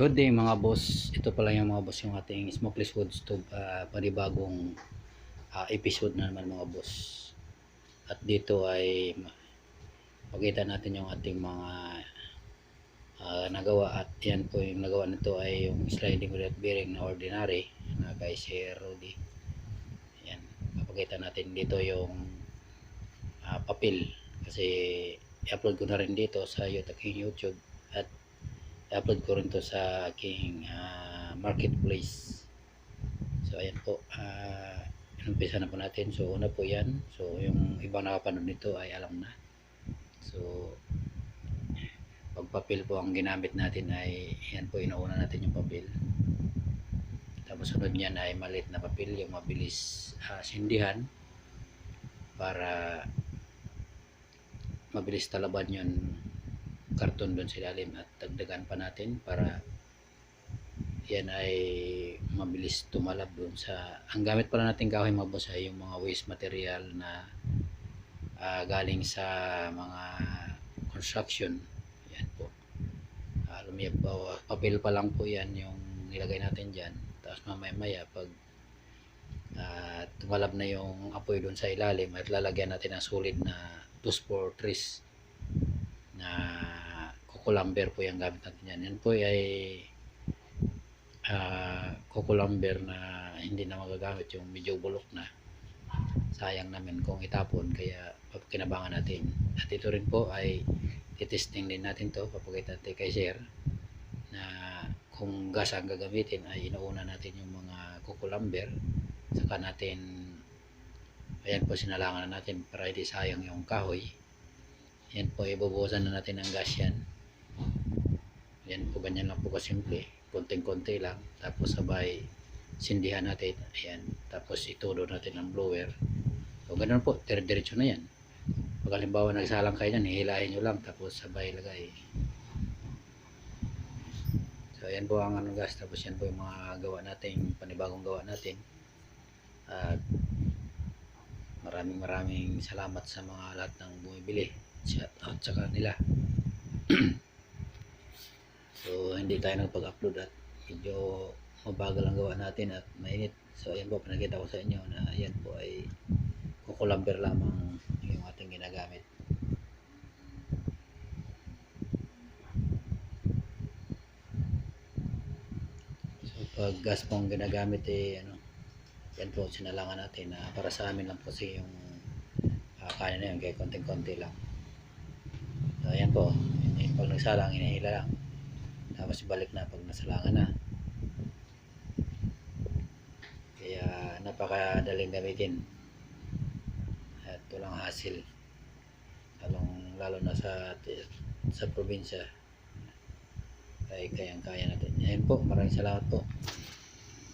Good day mga boss. Ito pala yung mga boss yung ating smokeless wood stove uh, panibagong ah, episode na naman mga boss. At dito ay pakita natin yung ating mga ah, nagawa at yan po yung nagawa nito ay yung sliding wheel bearing na ordinary na kay Sir Rudy. Yan. Papakita natin dito yung ah, papel kasi i-upload ko na rin dito sa YouTube i-upload ko rin to sa aking ah, marketplace. So ayan po uh, inumpisa na po natin. So una po yan. So yung ibang nakapanood nito ay alam na. So pag papel po ang ginamit natin ay yan po inuuna natin yung papel. Tapos sunod niyan ay maliit na papel yung mabilis ah, sindihan para mabilis talaban yun karton doon sa ilalim at dagdagan pa natin para yan ay mabilis tumalab doon sa ang gamit pala natin kahoy mga yung mga waste material na ah, galing sa mga construction. Yan po. Uh, lumiyab pa papel pa lang po yan yung nilagay natin dyan. Tapos mamaya maya pag ah, tumalab na yung apoy doon sa ilalim at lalagyan natin ng solid na 2 for trees na kukulamber po yung gamit natin yan. Yan po ay uh, kukulamber na hindi na magagamit yung medyo bulok na sayang namin kung itapon kaya kinabangan natin at ito rin po ay titesting din natin to papakita natin kay sir na kung gas ang gagamitin ay inuuna natin yung mga kukulamber saka natin ayan po sinalangan na natin para hindi sayang yung kahoy yan po, ibubuhusan na natin ng gas yan. Yan po, ganyan lang po kasimple. Konting-konti lang. Tapos sabay sindihan natin. Ayan. Tapos itulo natin ng blower. So, ganun po. Dire-diretso na yan. Pag halimbawa nagsalang kayo yan, hihilahin nyo lang. Tapos sabay lagay. So, ayan po ang anong gas. Tapos yan po yung mga gawa natin, panibagong gawa natin. At maraming maraming salamat sa mga lahat ng bumibili shout out sa kanila so hindi tayo nagpag-upload at medyo mabagal ang gawa natin at mainit so ayan po pinakita ko sa inyo na ayan po ay kukulamber lamang yung ating ginagamit so pag gas po ang ginagamit eh ano yan po sinalangan natin na para sa amin lang po kasi yung uh, kanin na yun kaya konting-konti lang So, ayan po. Yung pag nagsalang, inihila lang. Tapos ibalik na pag nasalangan na. Kaya napakadaling gamitin. At walang hassle. Lalong, lalo na sa sa probinsya. Ay kayang-kaya natin. Ayan po. Maraming salamat po.